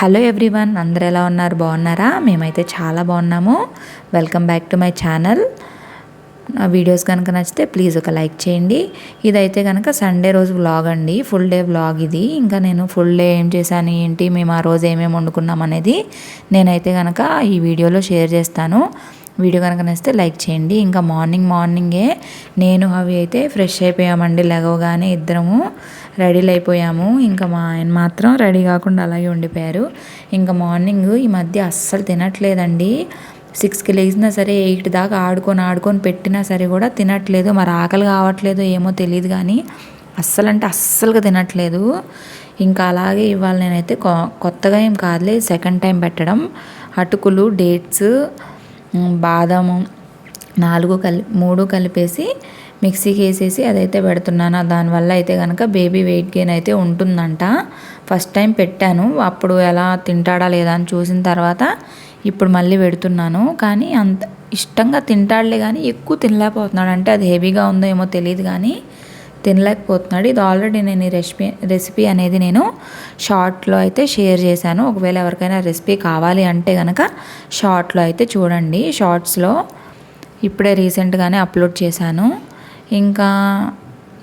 Hello everyone అందరు ఎలా ఉన్నారు? బాగున్నారా? మేమైతే చాలా బాగున్నాము. Welcome back to my channel నా వీడియోస్ కనుక నచ్చితే ప్లీజ్ ఒక లైక్ చేయండి. ఇదైతే కనుక సండే రోజు వ్లాగ్ అండి. ఫుల్ డే వ్లాగ్ ఇది. ఇంకా నేను ఫుల్ డే ఏం చేశాను ఏంటి మేము ఆ రోజు ఏమేమి వండుకున్నాం అనేది నేనైతే కనుక ఈ వీడియోలో షేర్ చేస్తాను. వీడియో కనుక నచ్చితే లైక్ చేయండి. ఇంకా మార్నింగ్ మార్నింగే నేను అవి అయితే ఫ్రెష్ అయిపోయామండి లేవగానే ఇద్దరము. రెడీలు అయిపోయాము ఇంకా మా ఆయన మాత్రం రెడీ కాకుండా అలాగే ఉండిపోయారు. ఇంకా మార్నింగ్ ఈ మధ్య అస్సలు తినట్లేదండి. సిక్స్కి లేచినా సరే ఎయిట్ దాకా ఆడుకొని ఆడుకొని పెట్టినా సరే కూడా తినట్లేదు. మరి ఆకలి కావట్లేదు ఏమో తెలియదు కానీ అస్సలు అంటే అస్సలుగా తినట్లేదు. ఇంకా అలాగే ఇవాళ నేనైతే కొత్తగా ఏం కాదులే సెకండ్ టైం పెట్టడం. అటుకులు డేట్స్ బాదాము నాలుగు కలి మూడు కలిపేసి మిక్సీకి వేసేసి అదైతే పెడుతున్నాను. దానివల్ల అయితే కనుక బేబీ వెయిట్ గెయిన్ అయితే ఉంటుందంట. ఫస్ట్ టైం పెట్టాను. అప్పుడు ఎలా తింటాడా లేదా అని చూసిన తర్వాత ఇప్పుడు మళ్ళీ పెడుతున్నాను. కానీ అంత ఇష్టంగా తింటాడులే కానీ ఎక్కువ తినలేకపోతున్నాడు. అంటే అది హెవీగా ఉందో ఏమో తెలియదు కానీ తినలేకపోతున్నాడు. ఇది ఆల్రెడీ నేను ఈ రెసిపీ రెసిపీ అనేది నేను షార్ట్లో అయితే షేర్ చేశాను. ఒకవేళ ఎవరికైనా రెసిపీ కావాలి అంటే కనుక షార్ట్లో అయితే చూడండి. షార్ట్స్లో ఇప్పుడే రీసెంట్గానే అప్లోడ్ చేశాను. ఇంకా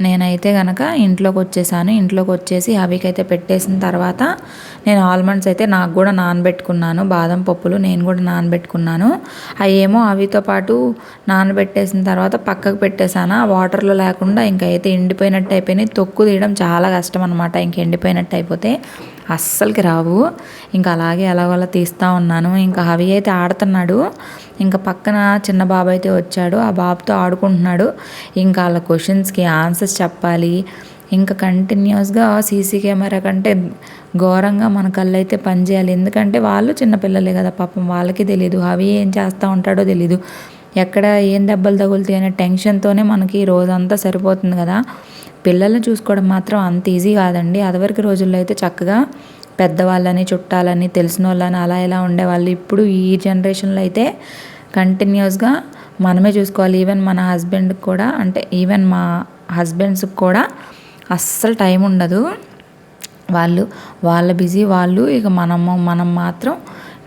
నేనైతే కనుక ఇంట్లోకి వచ్చేసాను ఇంట్లోకి వచ్చేసి హవికైతే పెట్టేసిన తర్వాత నేను ఆల్మండ్స్ అయితే నాకు కూడా నానబెట్టుకున్నాను. బాదం పప్పులు నేను కూడా నానబెట్టుకున్నాను. అవి ఏమో అవితో పాటు నానబెట్టేసిన తర్వాత పక్కకు పెట్టేశాను. ఆ వాటర్లో లేకుండా ఇంకైతే అయితే ఎండిపోయినట్టు అయిపోయినాయి. తొక్కు తీయడం చాలా కష్టం అనమాట ఇంక ఎండిపోయినట్టు అయిపోతే అస్సలకి రావు. ఇంకా అలాగే ఎలాగోలా తీస్తూ ఉన్నాను. ఇంకా హవి అయితే ఆడుతున్నాడు. ఇంకా పక్కన చిన్న బాబు అయితే వచ్చాడు. ఆ బాబుతో ఆడుకుంటున్నాడు. ఇంకా వాళ్ళ క్వశ్చన్స్కి ఆన్సర్స్ చెప్పాలి. ఇంకా కంటిన్యూస్గా సీసీ కెమెరా కంటే ఘోరంగా మన కళ్ళు అయితే పనిచేయాలి ఎందుకంటే వాళ్ళు చిన్నపిల్లలే కదా పాపం వాళ్ళకి తెలియదు అవి ఏం చేస్తూ ఉంటాడో తెలీదు. ఎక్కడ ఏం దెబ్బలు తగులుతాయి అనే టెన్షన్తోనే మనకి రోజంతా సరిపోతుంది కదా. పిల్లల్ని చూసుకోవడం మాత్రం అంత ఈజీ కాదండి. అదివరకు రోజుల్లో అయితే చక్కగా పెద్దవాళ్ళని చుట్టాలని తెలిసిన వాళ్ళని అలా ఇలా ఉండేవాళ్ళు. ఇప్పుడు ఈ జనరేషన్లో అయితే కంటిన్యూస్గా మనమే చూసుకోవాలి. ఈవెన్ మన హస్బెండ్కి కూడా అంటే ఈవెన్ మా హస్బెండ్స్కి కూడా అస్సలు టైం ఉండదు. వాళ్ళు వాళ్ళ బిజీ వాళ్ళు ఇక మనము మనం మాత్రం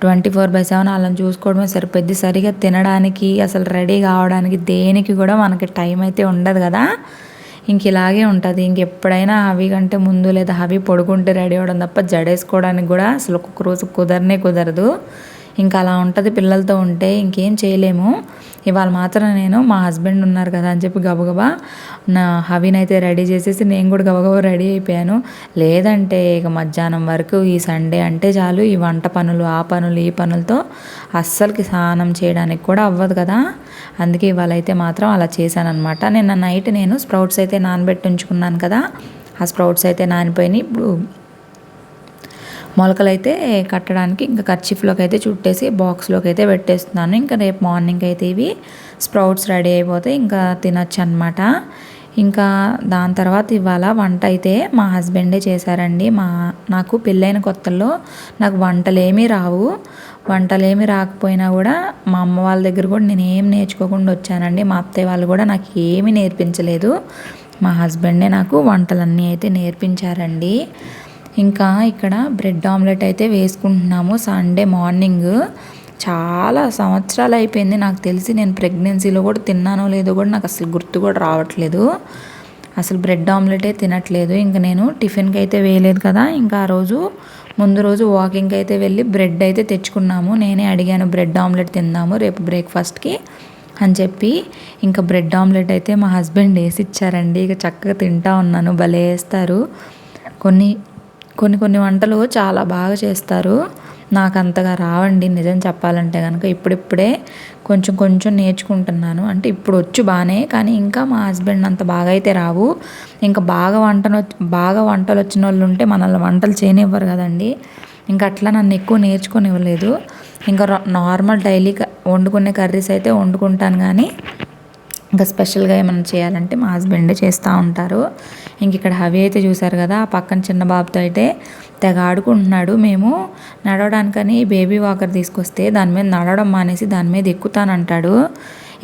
ట్వంటీ ఫోర్ బై సెవెన్ వాళ్ళని చూసుకోవడమే సరిపోద్ది. సరిగా తినడానికి అసలు రెడీ కావడానికి దేనికి కూడా మనకి టైం అయితే ఉండదు కదా. ఇంక ఇలాగే ఉంటుంది. ఇంకెప్పుడైనా హవి కంటే ముందు లేదా హవి పొడుగుంటే రెడీ అవ్వడం తప్ప జడేసుకోవడానికి కూడా అసలు ఒక్కొక్క రోజు కుదరనే కుదరదు. ఇంకా అలా ఉంటుంది పిల్లలతో ఉంటే ఇంకేం చేయలేము. ఇవాళ మాత్రం నేను మా హస్బెండ్ ఉన్నారు కదా అని చెప్పి గబగబా నా హవిని అయితే రెడీ చేసేసి నేను కూడా గబగబా రెడీ అయిపోయాను. లేదంటే ఇక మధ్యాహ్నం వరకు ఈ సండే అంటే చాలు ఈ వంట పనులు ఆ పనులు ఈ పనులతో అస్సలకి స్నానం చేయడానికి కూడా అవ్వదు కదా. అందుకే ఇవాళ అయితే మాత్రం అలా చేశానమాట నిన్న నైట్ నేను స్ప్రౌట్స్ అయితే నానబెట్టి ఉంచుకున్నాను కదా. ఆ స్ప్రౌట్స్ అయితే నానిపోయినాయి. ఇప్పుడు మొలకలు అయితే కట్టడానికి ఇంకా కర్చీఫ్లోకి అయితే చుట్టేసి బాక్స్లోకి అయితే పెట్టేస్తున్నాను. ఇంకా రేపు మార్నింగ్ అయితే ఇవి స్ప్రౌట్స్ రెడీ అయిపోతే ఇంకా తినచ్చు అనమాట ఇంకా దాని తర్వాత ఇవాళ వంట అయితే మా హస్బెండే చేశారండి. మా నాకు పెళ్ళైన కొత్తల్లో నాకు వంటలేమీ రావు. వంటలేమి రాకపోయినా కూడా మా అమ్మ వాళ్ళ దగ్గర కూడా నేను ఏం నేర్చుకోకుండా వచ్చానండి. మా అత్తయ్య వాళ్ళు కూడా నాకు ఏమీ నేర్పించలేదు. మా హస్బెండే నాకు వంటలన్నీ అయితే నేర్పించారండి. ఇంకా ఇక్కడ బ్రెడ్ ఆమ్లెట్ అయితే వేసుకుంటున్నాము. Sunday morning. చాలా సంవత్సరాలు అయిపోయింది. నాకు తెలిసి నేను ప్రెగ్నెన్సీలో కూడా తిన్నానో లేదో కూడా నాకు అసలు గుర్తు కూడా రావట్లేదు. అసలు బ్రెడ్ ఆమ్లెటే తినట్లేదు. ఇంకా నేను టిఫిన్కి అయితే వేయలేదు కదా. ఇంకా ఆ రోజు ముందు రోజు వాకింగ్కి అయితే వెళ్ళి బ్రెడ్ అయితే తెచ్చుకున్నాము. నేనే అడిగాను బ్రెడ్ ఆమ్లెట్ తిందాము రేపు బ్రేక్ఫాస్ట్కి అని చెప్పి. ఇంకా బ్రెడ్ ఆమ్లెట్ అయితే మా హస్బెండ్ వేసి ఇచ్చారండి. ఇక చక్కగా తింటా ఉన్నాను. భలే వేస్తారు. కొన్ని కొన్ని కొన్ని వంటలు చాలా బాగా చేస్తారు. నాకు అంతగా రావండి నిజం చెప్పాలంటే కనుక ఇప్పుడిప్పుడే కొంచెం కొంచెం నేర్చుకుంటున్నాను. అంటే ఇప్పుడు వచ్చు బాగానే కానీ ఇంకా మా హస్బెండ్ అంత బాగా అయితే రావు. ఇంకా బాగా వంటను బాగా వంటలు వచ్చిన వాళ్ళు ఉంటే మనల్ని వంటలు చేయనివ్వరు కదండి. ఇంకా అట్లా నన్ను ఎక్కువ నేర్చుకొనివ్వలేదు. ఇంకా నార్మల్ డైలీ వండుకునే కర్రీస్ అయితే వండుకుంటాను కానీ ఇంకా స్పెషల్గా ఏమైనా చేయాలంటే మా హస్బెండ్ చేస్తూ ఉంటారు. ఇంక ఇక్కడ హవి అయితే చూసారు కదా ఆ పక్కన చిన్న బాబుతో అయితే తెగ ఆడుకుంటున్నాడు. మేము నడవడానికని బేబీ వాకర్ తీసుకొస్తే దాని మీద నడవడం మానేసి దాని మీద ఎక్కుతానంటాడు.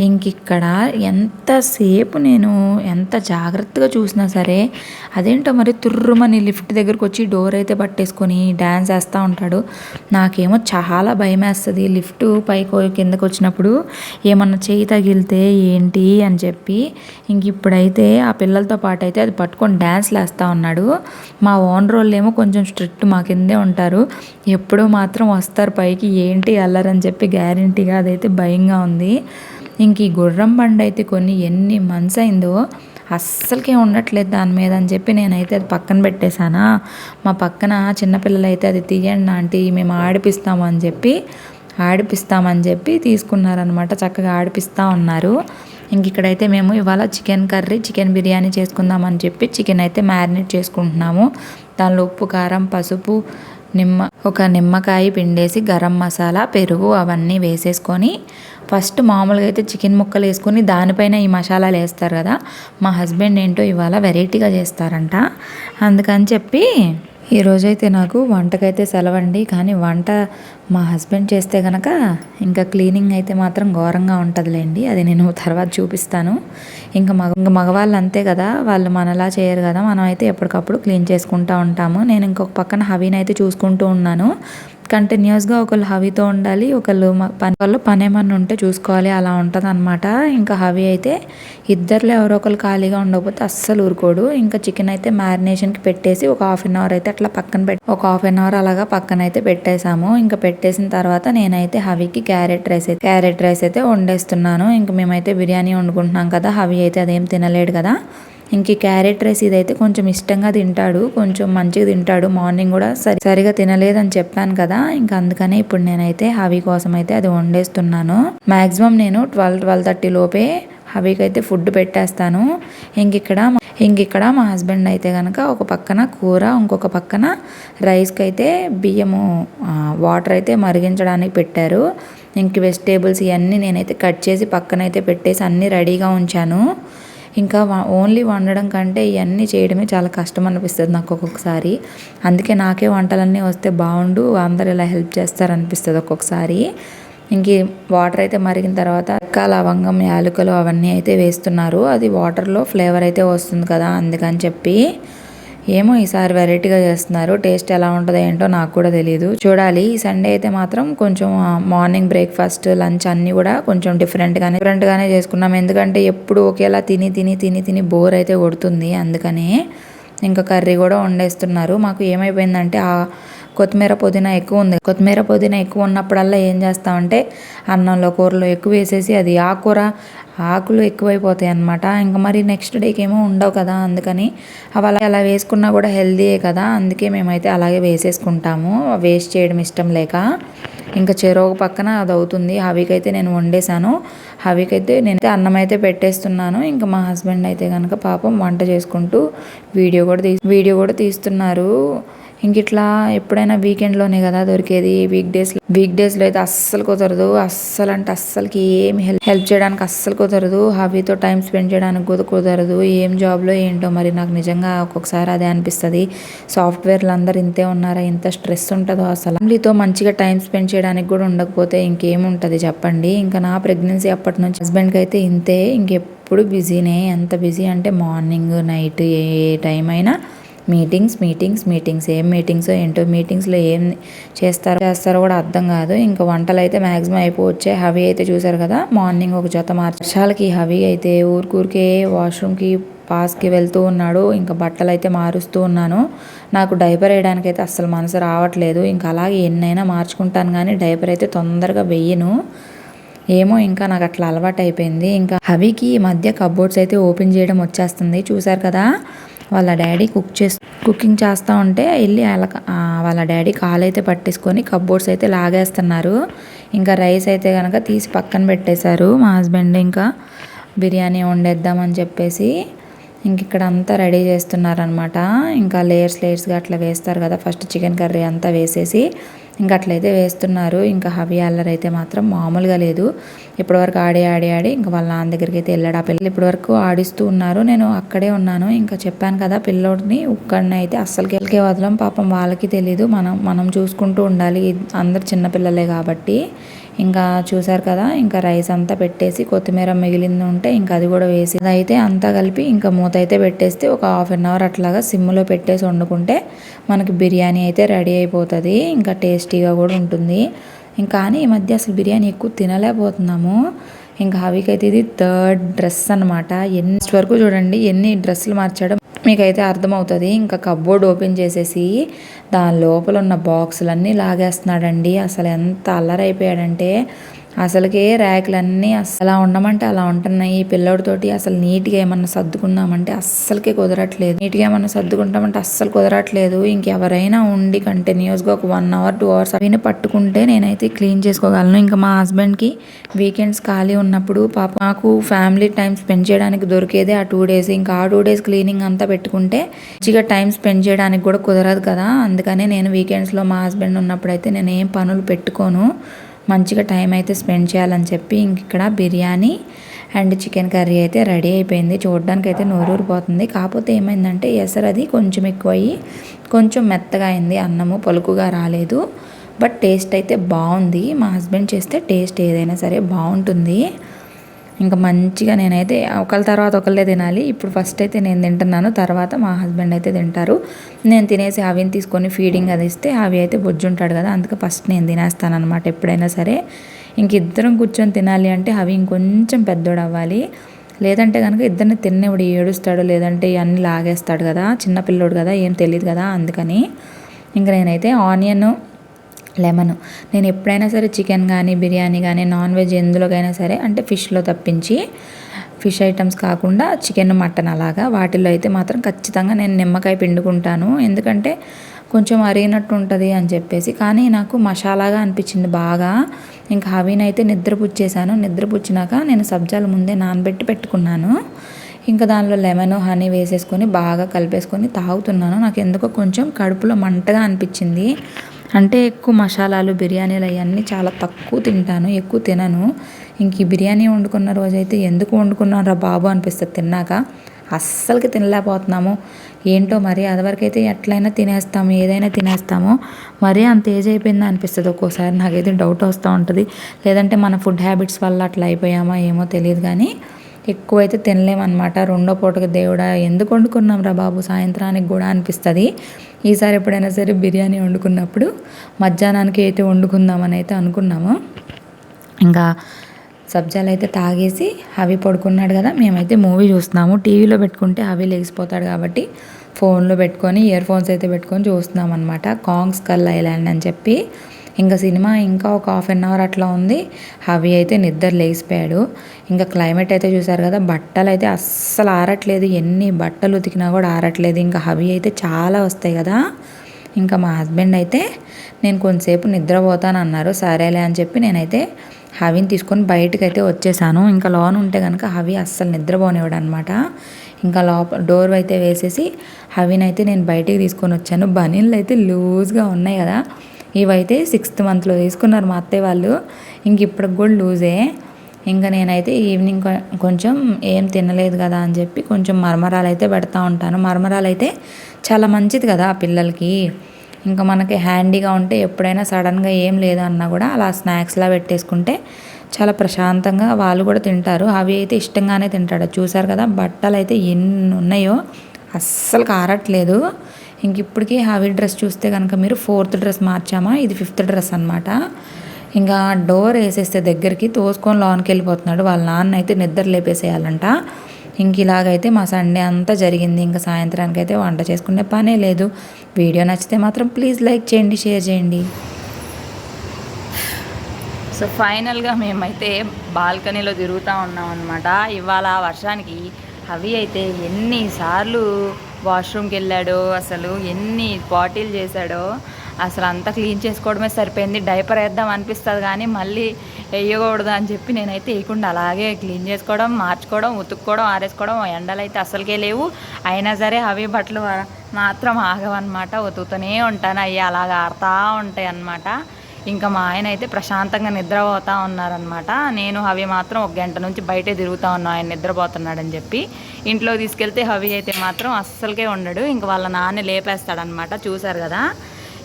ఇంకిక్కడ ఎంతసేపు నేను ఎంత జాగ్రత్తగా చూసినా సరే అదేంటో మరి తుర్రుమని లిఫ్ట్ దగ్గరకు వచ్చి డోర్ అయితే పట్టేసుకొని డ్యాన్స్ వేస్తూ ఉంటాడు. నాకేమో చాలా భయం వేస్తుంది లిఫ్ట్ పైకి కిందకు వచ్చినప్పుడు ఏమన్నా చేయి తగిలితే ఏంటి అని చెప్పి ఇంక ఇప్పుడైతే ఆ పిల్లలతో పాటు అయితే అది పట్టుకొని డ్యాన్స్లు వేస్తూ ఉన్నాడు. మా ఓనర్ వాళ్ళు ఏమో కొంచెం స్ట్రిక్ట్ మా కిందే ఉంటారు. ఎప్పుడో మాత్రం వస్తారు పైకి ఏంటి అల్లరని చెప్పి గ్యారంటీగా అదైతే భయంగా ఉంది. ఇంక ఈ గుర్రం బండి అయితే కొన్ని ఎన్ని మంత్స్ అయిందో అస్సలకే ఉండట్లేదు దాని మీద అని చెప్పి నేనైతే అది పక్కన పెట్టేశానా. మా పక్కన చిన్నపిల్లలు అయితే అది తీయండి ఆంటీ మేము ఆడిపిస్తాము అని చెప్పి ఆడిపిస్తామని చెప్పి తీసుకున్నారనమాట చక్కగా ఆడిపిస్తూ ఉన్నారు. ఇంక ఇక్కడైతే మేము ఇవాళ చికెన్ కర్రీ చికెన్ బిర్యానీ చేసుకుందామని చెప్పి చికెన్ అయితే మ్యారినేట్ చేసుకుంటున్నాము. దానిలో ఉప్పు కారం పసుపు నిమ్మ ఒక నిమ్మకాయ పిండేసి గరం మసాలా పెరుగు అవన్నీ వేసేసుకొని ఫస్ట్ మామూలుగా అయితే చికెన్ ముక్కలు వేసుకొని దానిపైన ఈ మసాలాలు వేస్తారు కదా. మా హస్బెండ్ ఏంటో ఇవాళ వెరైటీగా చేస్తారంట. అందుకని చెప్పి ఈరోజైతే నాకు వంటకైతే సెలవండి. కానీ వంట మా హస్బెండ్ చేస్తే కనుక ఇంకా క్లీనింగ్ అయితే మాత్రం ఘోరంగా ఉంటుందిలేండి. అది నేను తర్వాత చూపిస్తాను. ఇంకా మగ ఇంకా మగవాళ్ళు అంతే కదా. వాళ్ళు మనలా చేయరు కదా. మనం అయితే ఎప్పటికప్పుడు క్లీన్ చేసుకుంటూ ఉంటాము. నేను ఇంకొక పక్కన హవీని అయితే చూసుకుంటూ ఉన్నాను. కంటిన్యూస్గా ఒకళ్ళు హవితో ఉండాలి ఒకళ్ళు పని వాళ్ళు పని ఏమన్నా ఉంటే చూసుకోవాలి అలా ఉంటుంది అనమాట ఇంకా హవి అయితే ఇద్దరులో ఎవరో ఒకరు ఖాళీగా ఉండకపోతే అస్సలు ఊరుకోడు. ఇంకా చికెన్ అయితే మ్యారినేషన్కి పెట్టేసి ఒక హాఫ్ అన్ అవర్ అయితే అట్లా పక్కన పెట్టి ఒక హాఫ్ అన్ అవర్ అలాగా పక్కన అయితే పెట్టేసాము ఇంకా పెట్టేసిన తర్వాత నేనైతే హవికి క్యారెట్ రైస్ అయితే క్యారెట్ రైస్ అయితే వండేస్తున్నాను. ఇంకా మేమైతే బిర్యానీ వండుకుంటున్నాం కదా హవి అయితే అదేం తినలేడు కదా. ఇంక క్యారెట్ రైస్ ఇదైతే కొంచెం ఇష్టంగా తింటాడు కొంచెం మంచిగా తింటాడు. మార్నింగ్ కూడా సరి సరిగా తినలేదని చెప్పాను కదా ఇంకా అందుకనే ఇప్పుడు నేనైతే హవి కోసం అయితే అది వండేస్తున్నాను. మాక్సిమం నేను ట్వెల్వ్ ట్వెల్వ్ థర్టీ లోపే హవీకి అయితే ఫుడ్ పెట్టేస్తాను. ఇంక ఇక్కడ ఇంక ఇక్కడ మా హస్బెండ్ అయితే కనుక ఒక పక్కన కూర ఇంకొక పక్కన రైస్కి అయితే బియ్యము వాటర్ అయితే మరిగించడానికి పెట్టారు. ఇంక వెజిటేబుల్స్ ఇవన్నీ నేనైతే కట్ చేసి పక్కనైతే పెట్టేసి అన్నీ రెడీగా ఉంచాను. ఇంకా ఓన్లీ వండడం కంటే ఇవన్నీ చేయడమే చాలా కష్టం అనిపిస్తుంది నాకు ఒక్కొక్కసారి. అందుకే నాకే వంటలన్నీ వస్తే బాగుండు అందరు ఇలా హెల్ప్ చేస్తారనిపిస్తుంది ఒక్కొక్కసారి. ఇంక వాటర్ అయితే మరిగిన తర్వాత అక్క లవంగం యాలకులు అవన్నీ అయితే వేస్తున్నారు. అది వాటర్లో ఫ్లేవర్ అయితే వస్తుంది కదా అందుకని చెప్పి. ఏమో ఈసారి వెరైటీగా చేస్తున్నారు టేస్ట్ ఎలా ఉంటుందో ఏంటో నాకు కూడా తెలియదు చూడాలి ఈ సండే అయితే మాత్రం కొంచెం మార్నింగ్ బ్రేక్ఫాస్ట్ లంచ్ అన్నీ కూడా కొంచెం డిఫరెంట్గానే డిఫరెంట్గానే చేసుకున్నాం. ఎందుకంటే ఎప్పుడు ఒకేలా తిని తిని తిని తిని బోర్ అయితే కొడుతుంది. అందుకనే ఇంకా కర్రీ కూడా వండేస్తున్నారు. మాకు ఏమైపోయిందంటే ఆ కొత్తిమీర పుదీనా ఎక్కువ ఉంది. కొత్తిమీర పుదీనా ఎక్కువ ఉన్నప్పుడల్లా ఏం చేస్తామంటే అన్నంలో కూరలో ఎక్కువ వేసేసి అది ఆకుకూర ఆకులు ఎక్కువైపోతాయి అనమాట ఇంకా మరి నెక్స్ట్ డేకి ఏమో ఉండవు కదా అందుకని అవి అలా అలా వేసుకున్నా కూడా హెల్దీయే కదా అందుకే మేమైతే అలాగే వేసేసుకుంటాము. వేస్ట్ చేయడం ఇష్టం లేక. ఇంకా చెరువు పక్కన అది అవుతుంది. హవికైతే నేను వండేసాను హవికైతే అయితే అన్నం అయితే పెట్టేస్తున్నాను. ఇంకా మా హస్బెండ్ అయితే కనుక పాపం వంట చేసుకుంటూ వీడియో కూడా తీ వీడియో కూడా తీస్తున్నారు. ఇంక ఇట్లా ఎప్పుడైనా వీకెండ్లోనే కదా దొరికేది వీక్ డేస్ వీక్ డేస్లో అయితే అస్సలు కుదరదు. అస్సలు అంటే అస్సలకి ఏమి హెల్ప్ హెల్ప్ చేయడానికి అస్సలు కుదరదు. హవీతో టైం స్పెండ్ చేయడానికి కూడా కుదరదు. ఏం జాబ్లో ఏంటో మరి నాకు నిజంగా ఒక్కొక్కసారి అదే అనిపిస్తుంది. సాఫ్ట్వేర్లు అందరు ఇంతే ఉన్నారా? ఇంత స్ట్రెస్ ఉంటుందో అసలు. ఫ్యామిలీతో మంచిగా టైం స్పెండ్ చేయడానికి కూడా ఉండకపోతే ఇంకేముంటుంది చెప్పండి. ఇంకా నా ప్రెగ్నెన్సీ అప్పటి నుంచి హస్బెండ్కి అయితే ఇంతే. ఇంకెప్పుడు బిజీనే. ఎంత బిజీ అంటే మార్నింగ్ నైట్ ఏ టైం అయినా మీటింగ్స్ మీటింగ్స్ మీటింగ్స్. ఏం మీటింగ్స్ ఏంటో మీటింగ్స్లో ఏం చేస్తారో చేస్తారో కూడా అర్థం కాదు. ఇంకా వంటలు అయితే మ్యాక్సిమం అయిపోవచ్చే హవీ అయితే చూసారు కదా. మార్నింగ్ ఒక జత మార్చాలకి హవీ అయితే ఊరికూరికే వాష్రూమ్కి పాస్కి వెళ్తూ ఉన్నాడు. ఇంకా బట్టలు అయితే మారుస్తూ ఉన్నాను. నాకు డైపర్ వేయడానికి అయితే అస్సలు మనసు రావట్లేదు. ఇంకా అలాగే ఎన్నైనా మార్చుకుంటాను కానీ డైపర్ అయితే తొందరగా వెయ్యను ఏమో ఇంకా నాకు అట్లా అలవాటు అయిపోయింది ఇంకా హవికి ఈ మధ్య కబోర్డ్స్ అయితే ఓపెన్ చేయడం వచ్చేస్తుంది. చూసారు కదా? వాళ్ళ డాడీ కుక్ చేసి కుకింగ్ చేస్తూ ఉంటే వెళ్ళి వాళ్ళ వాళ్ళ డాడీ కాలు అయితే పట్టేసుకొని కబ్బోర్డ్స్ అయితే లాగేస్తున్నారు. ఇంకా రైస్ అయితే కనుక తీసి పక్కన పెట్టేశారు మా హస్బెండ్. ఇంకా బిర్యానీ వండేద్దామని చెప్పేసి ఇంక ఇక్కడ అంతా రెడీ చేస్తున్నారనమాట ఇంకా లేయర్స్ లేయర్స్గా అట్లా వేస్తారు కదా ఫస్ట్ చికెన్ కర్రీ అంతా వేసేసి ఇంకా అట్లయితే వేస్తున్నారు. ఇంకా హవి అల్లర్ అయితే మాత్రం మామూలుగా లేదు. ఇప్పటివరకు ఆడి ఆడి ఆడి ఇంకా వాళ్ళ నాన్న దగ్గరికి అయితే వెళ్ళాడు. ఆ పిల్లలు ఇప్పటివరకు ఆడిస్తూ ఉన్నారు. నేను అక్కడే ఉన్నాను. ఇంకా చెప్పాను కదా పిల్లోడిని ఒక్కడిని అయితే అస్సలు గెలికే వదలం. పాపం వాళ్ళకి తెలియదు మనం మనం చూసుకుంటూ ఉండాలి. అందరు చిన్నపిల్లలే కాబట్టి. ఇంకా చూసారు కదా ఇంకా రైస్ అంతా పెట్టేసి కొత్తిమీర మిగిలింది ఉంటే ఇంకా అది కూడా వేసి అయితే అంతా కలిపి ఇంకా మూత అయితే పెట్టేస్తే ఒక హాఫ్ అన్ అవర్ అట్లాగా సిమ్లో పెట్టేసి వండుకుంటే మనకి బిర్యానీ అయితే రెడీ అయిపోతుంది. ఇంకా టేస్టీగా కూడా ఉంటుంది. ఇంకా కానీ ఈ మధ్య అసలు బిర్యానీ ఎక్కువ తినలేకపోతున్నాము. ఇంకా హవికైతే అయితే ఇది థర్డ్ డ్రెస్ అనమాట ఎన్ని వరకు చూడండి ఎన్ని డ్రెస్సులు మార్చాడో మీకైతే అర్థమవుతుంది. ఇంకా కబ్బోర్డ్ ఓపెన్ చేసేసి దాని లోపల ఉన్న బాక్సులన్నీ లాగేస్తున్నాడండి. అసలు ఎంత అల్లరైపోయాడంటే అసలుకే ర్యాకులన్నీ అలా ఉండమంటే అలా ఉంటున్నాయి. ఈ పిల్లోడితోటి అసలు నీట్గా ఏమన్నా సర్దుకుందామంటే అస్సలకే కుదరట్లేదు. నీట్గా ఏమన్నా సర్దుకుంటామంటే అస్సలు కుదరట్లేదు. ఇంకెవరైనా ఉండి కంటిన్యూస్గా ఒక వన్ అవర్ టూ అవర్స్ అవిని పట్టుకుంటే నేనైతే క్లీన్ చేసుకోగలను. ఇంకా మా హస్బెండ్కి వీకెండ్స్ ఖాళీ ఉన్నప్పుడు పాప మాకు ఫ్యామిలీ టైం స్పెండ్ చేయడానికి దొరికేదే ఆ టూ డేస్. ఇంకా ఆ టూ డేస్ క్లీనింగ్ అంతా పెట్టుకుంటే మంచిగా టైం స్పెండ్ చేయడానికి కూడా కుదరదు కదా. అందుకనే నేను వీకెండ్స్లో మా హస్బెండ్ ఉన్నప్పుడు అయితే నేను ఏం పనులు పెట్టుకోను. మంచిగా టైం అయితే స్పెండ్ చేయాలని చెప్పి ఇంక ఇక్కడ బిర్యానీ అండ్ చికెన్ కర్రీ అయితే రెడీ అయిపోయింది. చూడడానికి అయితే నోరూరిపోతుంది. కాకపోతే ఏమైందంటే ఎసరు అది కొంచెం ఎక్కువ అయ్యి కొంచెం మెత్తగా అయింది. అన్నము పలుకుగా రాలేదు. బట్ టేస్ట్ అయితే బాగుంది. మా హస్బెండ్ చేస్తే టేస్ట్ ఏదైనా సరే బాగుంటుంది. ఇంకా మంచిగా నేనైతే ఒకళ్ళ తర్వాత ఒకళ్ళే తినాలి. ఇప్పుడు ఫస్ట్ అయితే నేను తింటున్నాను. తర్వాత మా హస్బెండ్ అయితే తింటారు. నేను తినేసి అవిని తీసుకొని ఫీడింగ్ అది ఇస్తే అవి అయితే బొజ్జుంటాడు కదా అందుకే ఫస్ట్ నేను తినేస్తాను అనమాట ఎప్పుడైనా సరే. ఇంక ఇద్దరం కూర్చొని తినాలి అంటే అవి ఇంకొంచెం పెద్దోడు అవ్వాలి. లేదంటే కనుక ఇద్దరిని తిన్నేవాడు ఏడుస్తాడు లేదంటే ఇవన్నీ లాగేస్తాడు కదా చిన్నపిల్లోడు కదా ఏం తెలియదు కదా అందుకని. ఇంక నేనైతే ఆనియన్ లెమన్. నేను ఎప్పుడైనా సరే చికెన్ కానీ బిర్యానీ కానీ నాన్ వెజ్ ఎందులోకైనా సరే అంటే ఫిష్లో తప్పించి ఫిష్ ఐటమ్స్ కాకుండా చికెన్ మటన్ అలాగా వాటిల్లో అయితే మాత్రం ఖచ్చితంగా నేను నిమ్మకాయ పిండుకుంటాను. ఎందుకంటే కొంచెం అరిగినట్టు ఉంటుంది అని చెప్పేసి. కానీ నాకు మసాలాగా అనిపించింది బాగా. ఇంకా హవీనైతే నిద్రపుచ్చేసాను నిద్రపుచ్చినాక నేను సబ్జాలు ముందే నానబెట్టి పెట్టుకున్నాను. ఇంకా దానిలో లెమన్ హనీ వేసేసుకొని బాగా కలిపేసుకొని తాగుతున్నాను. నాకు ఎందుకో కొంచెం కడుపులో మంటగా అనిపించింది. అంటే ఎక్కువ మసాలాలు బిర్యానీలు అవన్నీ చాలా తక్కువ తింటాను ఎక్కువ తినను. ఇంక ఈ బిర్యానీ వండుకున్న రోజైతే ఎందుకు వండుకున్నాను రా బాబు అనిపిస్తుంది తిన్నాక. అస్సలకి తినలేకపోతున్నాము. ఏంటో మరి అదివరకైతే ఎట్లయినా తినేస్తాము ఏదైనా తినేస్తాము. మరీ అంత ఏజ్ అయిపోయిందా అనిపిస్తుంది ఒక్కోసారి. నాకైతే డౌట్ వస్తూ ఉంటుంది. లేదంటే మన ఫుడ్ హ్యాబిట్స్ వల్ల అట్లా అయిపోయామా ఏమో తెలియదు కానీ ఎక్కువైతే తినలేమన్నమాట. రెండో పూటకి దేవుడా ఎందుకు వండుకున్నాం రా బాబు సాయంత్రానికి కూడా అనిపిస్తుంది. ఈసారి ఎప్పుడైనా సరే బిర్యానీ వండుకున్నప్పుడు మధ్యాహ్నానికి అయితే వండుకుందామని అయితే అనుకున్నాము. ఇంకా సబ్జాలు అయితే తాగేసి అవి పడుకున్నాడు కదా మేమైతే మూవీ చూస్తున్నాము. టీవీలో పెట్టుకుంటే అవి లేచిపోతాడు కాబట్టి ఫోన్లో పెట్టుకొని ఇయర్ ఫోన్స్ అయితే పెట్టుకొని చూస్తున్నాం అనమాట కాంగ్స్ కల్ ఐలాండ్ అని చెప్పి ఇంకా సినిమా ఇంకా ఒక హాఫ్ అన్ అవర్ అట్లా ఉంది. హవి అయితే నిద్ర లేచిపోయాడు. ఇంకా క్లైమేట్ అయితే చూసారు కదా బట్టలు అయితే అస్సలు ఆరట్లేదు. ఎన్ని బట్టలు ఉతికినా కూడా ఆరట్లేదు. ఇంకా హవి అయితే చాలా వస్తాయి కదా. ఇంకా మా హస్బెండ్ అయితే నేను కొంతసేపు నిద్రపోతాను అన్నారు. సరేలే అని చెప్పి నేనైతే హవిని తీసుకొని బయటకు అయితే వచ్చేసాను. ఇంకా లోన్ ఉంటే కనుక హవి అస్సలు నిద్రపోనివాడు అనమాట ఇంకా లోపల డోర్ అయితే వేసేసి హవిని అయితే నేను బయటికి తీసుకొని వచ్చాను. బనీళ్ళు అయితే లూజ్గా ఉన్నాయి కదా. ఇవైతే సిక్స్త్ మంత్లో తీసుకున్నారు మా అత్తయ్య వాళ్ళు. ఇంక ఇప్పటికి కూడా లూజే. ఇంకా నేనైతే ఈవినింగ్ కొంచెం ఏం తినలేదు కదా అని చెప్పి కొంచెం మరమరాలు అయితే పెడతా ఉంటాను. మరమరాలు అయితే చాలా మంచిది కదా ఆ పిల్లలకి. ఇంకా మనకి హ్యాండీగా ఉంటే ఎప్పుడైనా సడన్గా ఏం లేదు అన్నా కూడా అలా స్నాక్స్లా పెట్టేసుకుంటే చాలా ప్రశాంతంగా వాళ్ళు కూడా తింటారు. అవి అయితే ఇష్టంగానే తింటాడు. చూసారు కదా బట్టలు అయితే ఎన్ని ఉన్నాయో. అస్సలు కారట్లేదు. ఇంక ఇప్పటికీ హావీ డ్రెస్ చూస్తే కనుక మీరు ఫోర్త్ డ్రెస్ మార్చామా? ఇది ఫిఫ్త్ డ్రెస్ అనమాట ఇంకా డోర్ వేసేస్తే దగ్గరికి తోసుకొని లోనికి వెళ్ళిపోతున్నాడు. వాళ్ళ నాన్న అయితే నిద్ర లేపేసేయాలంట. ఇంక ఇలాగైతే మా సండే అంతా జరిగింది. ఇంకా సాయంత్రానికి అయితే వంట చేసుకునే పనే లేదు. వీడియో నచ్చితే మాత్రం ప్లీజ్ లైక్ చేయండి షేర్ చేయండి. సో ఫైనల్గా మేమైతే బాల్కనీలో తిరుగుతూ ఉన్నాం అనమాట ఇవాళ వర్షానికి అవి అయితే ఎన్నిసార్లు వాష్రూమ్కి వెళ్ళాడో అసలు ఎన్ని బాటిల్ చేశాడో అసలు అంతా క్లీన్ చేసుకోవడమే సరిపోయింది. డైపర్ వేద్దాం అనిపిస్తుంది కానీ మళ్ళీ వేయకూడదు అని చెప్పి నేనైతే వేయకుండా అలాగే క్లీన్ చేసుకోవడం మార్చుకోవడం ఉతుక్కోవడం ఆరేసుకోవడం ఎండలు అయితే అసలుకే లేవు. అయినా సరే అవి బట్టలు మాత్రం ఆగవన్నమాట. ఉతుకుతూనే ఉంటాను అవి అలాగ ఆడుతూ ఉంటాయి అన్నమాట ఇంకా మా ఆయన అయితే ప్రశాంతంగా నిద్రపోతూ ఉన్నారనమాట నేను హవి మాత్రం ఒక గంట నుంచి బయటే తిరుగుతూ ఉన్నా. ఆయన నిద్రపోతున్నాడని చెప్పి. ఇంట్లో తీసుకెళ్తే హవి అయితే మాత్రం అస్సలకే ఉండడు. ఇంకా వాళ్ళ నాన్న లేపేస్తాడనమాట చూశారు కదా?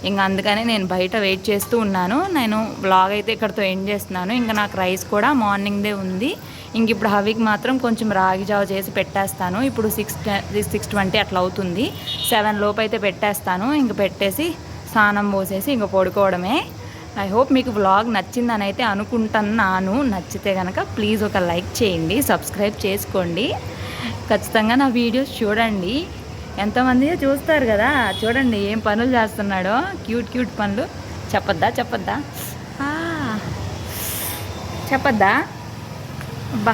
ఇంకా అందుకనే నేను బయట వెయిట్ చేస్తూ ఉన్నాను. నేను బ్లాగ్ అయితే ఇక్కడతో ఎండ్ చేస్తున్నాను. ఇంకా నాకు రైస్ కూడా మార్నింగ్దే ఉంది. ఇంక ఇప్పుడు హవికి మాత్రం కొంచెం రాగి జావ చేసి పెట్టేస్తాను. ఇప్పుడు సిక్స్ సిక్స్ ట్వంటీ అట్లా అవుతుంది. సెవెన్ లోపు అయితే పెట్టేస్తాను. ఇంక పెట్టేసి స్నానం పోసేసి ఇంక పడుకోవడమే. ఐ హోప్ మీకు వ్లాగ్ నచ్చిందని అయితే అనుకుంటున్నాను. నచ్చితే కనుక ప్లీజ్ ఒక లైక్ చేయండి సబ్స్క్రైబ్ చేసుకోండి. ఖచ్చితంగా నా వీడియోస్ చూడండి. ఎంతమంది చూస్తారు కదా చూడండి ఏం పనులు చేస్తున్నాడో. క్యూట్ క్యూట్ పనులు. చెప్పద్దా చెప్పొద్దా? చెప్పద్దా? బా. అబ్బా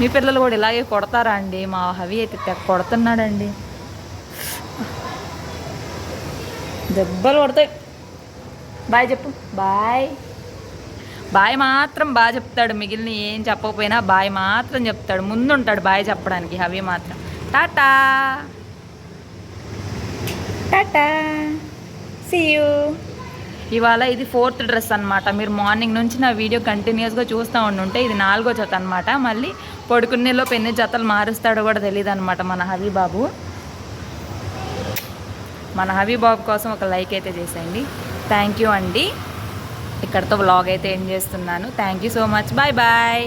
మీ పిల్లలు కూడా ఇలాగే కొడతారా అండి? మా హవి అయితే కొడుతున్నాడండి. దెబ్బలు కొడతాయి. బాయ్ చెప్పు. బాయ్. బాయ్ మాత్రం బాగా చెప్తాడు. మిగిలిన ఏం చెప్పకపోయినా బాయ్ మాత్రం చెప్తాడు. ముందుంటాడు బాయ్ చెప్పడానికి హవి మాత్రం. టాటా. టాటా. సీ యూ ఇవాళ ఇది ఫోర్త్ డ్రెస్ అన్నమాట. మీరు మార్నింగ్ నుంచి నా వీడియో కంటిన్యూస్గా చూస్తూ ఉండుంటే ఇది నాలుగో జత అనమాట మళ్ళీ పడుకునేలోపు ఎన్ని జతలు మారుస్తాడో కూడా తెలియదు అనమాట మన హవి బాబు. మన హవి బాబు కోసం ఒక లైక్ అయితే చేసేయండి. థ్యాంక్ యూ అండి. ఇక్కడతో వ్లాగ్ అయితే ఎండ్ చేస్తున్నాను. Thank you so much bye bye